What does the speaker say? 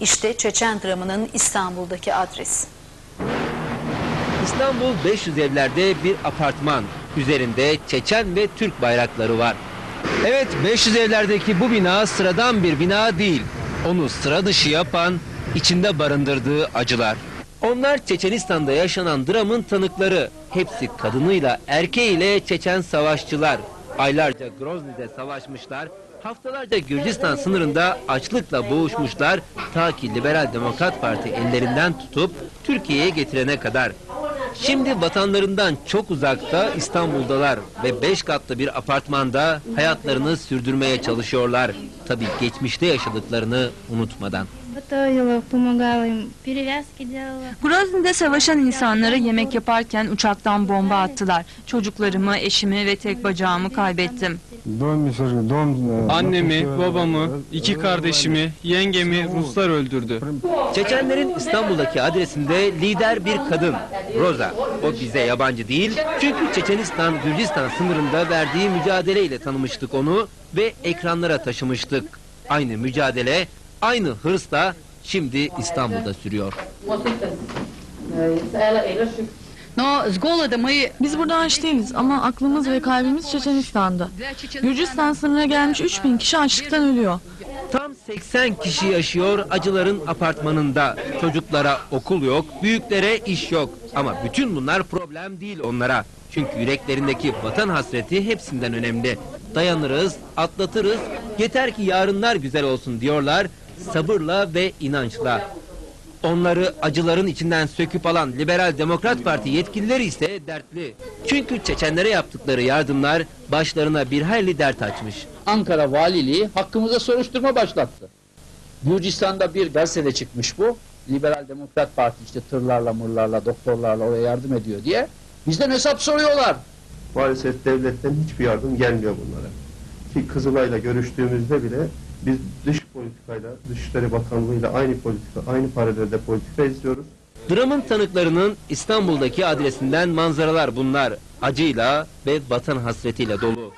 İşte Çeçen dramının İstanbul'daki adresi. İstanbul 500 evlerde bir apartman. Üzerinde Çeçen ve Türk bayrakları var. Evet 500 evlerdeki bu bina sıradan bir bina değil. Onu sıra dışı yapan içinde barındırdığı acılar. Onlar Çeçenistan'da yaşanan dramın tanıkları. Hepsi kadınıyla erkeğiyle Çeçen savaşçılar. Aylarca Grozny'de savaşmışlar. Haftalarca Gürcistan sınırında açlıkla boğuşmuşlar ta ki Liberal Demokrat Parti ellerinden tutup Türkiye'ye getirene kadar. Şimdi vatanlarından çok uzakta İstanbul'dalar ve 5 katlı bir apartmanda hayatlarını sürdürmeye çalışıyorlar. Tabii geçmişte yaşadıklarını unutmadan Готовила, помогала им, перевязки делала. Grozny'de savaşan insanlara yemek yaparken uçaktan bomba attılar. Çocuklarımı, eşimi ve tek bacağımı kaybettim. Dom, dom, Annemi, babamı, iki kardeşimi, yengemi Ruslar öldürdü. Çeçenlerin İstanbul'daki adresinde lider bir kadın. Roza. O bize yabancı değil. Çünkü Çeçenistan Gürcistan sınırında verdiği mücadeleyle tanımıştık onu ve ekranlara taşımıştık. Aynı mücadele, aynı hırsla şimdi İstanbul'da sürüyor. Biz burada aç değiliz ama aklımız ve kalbimiz Çeçenistan'da. Gürcistan sınırına gelmiş 3000 kişi açlıktan ölüyor. Tam 80 kişi yaşıyor acıların apartmanında. Çocuklara okul yok, büyüklere iş yok. Ama bütün bunlar problem değil onlara. Çünkü yüreklerindeki vatan hasreti hepsinden önemli. Dayanırız, atlatırız, yeter ki yarınlar güzel olsun diyorlar sabırla ve inançla. Onları acıların içinden söküp alan Liberal Demokrat Parti yetkilileri ise dertli. Çünkü Çeçenlere yaptıkları yardımlar başlarına bir hayli dert açmış. Ankara Valiliği hakkımıza soruşturma başlattı. Gürcistan'da bir gazetede çıkmış bu. Liberal Demokrat Parti işte tırlarla mırlarla doktorlarla oraya yardım ediyor diye. Bizden hesap soruyorlar. Maalesef devletten hiçbir yardım gelmiyor bunlara. Ki Kızılay'la görüştüğümüzde bile biz dış politikayla, Dışişleri Bakanlığı'yla aynı politika, aynı paralelde politika izliyoruz. Dramın tanıklarının İstanbul'daki adresinden manzaralar bunlar. Acıyla ve vatan hasretiyle dolu.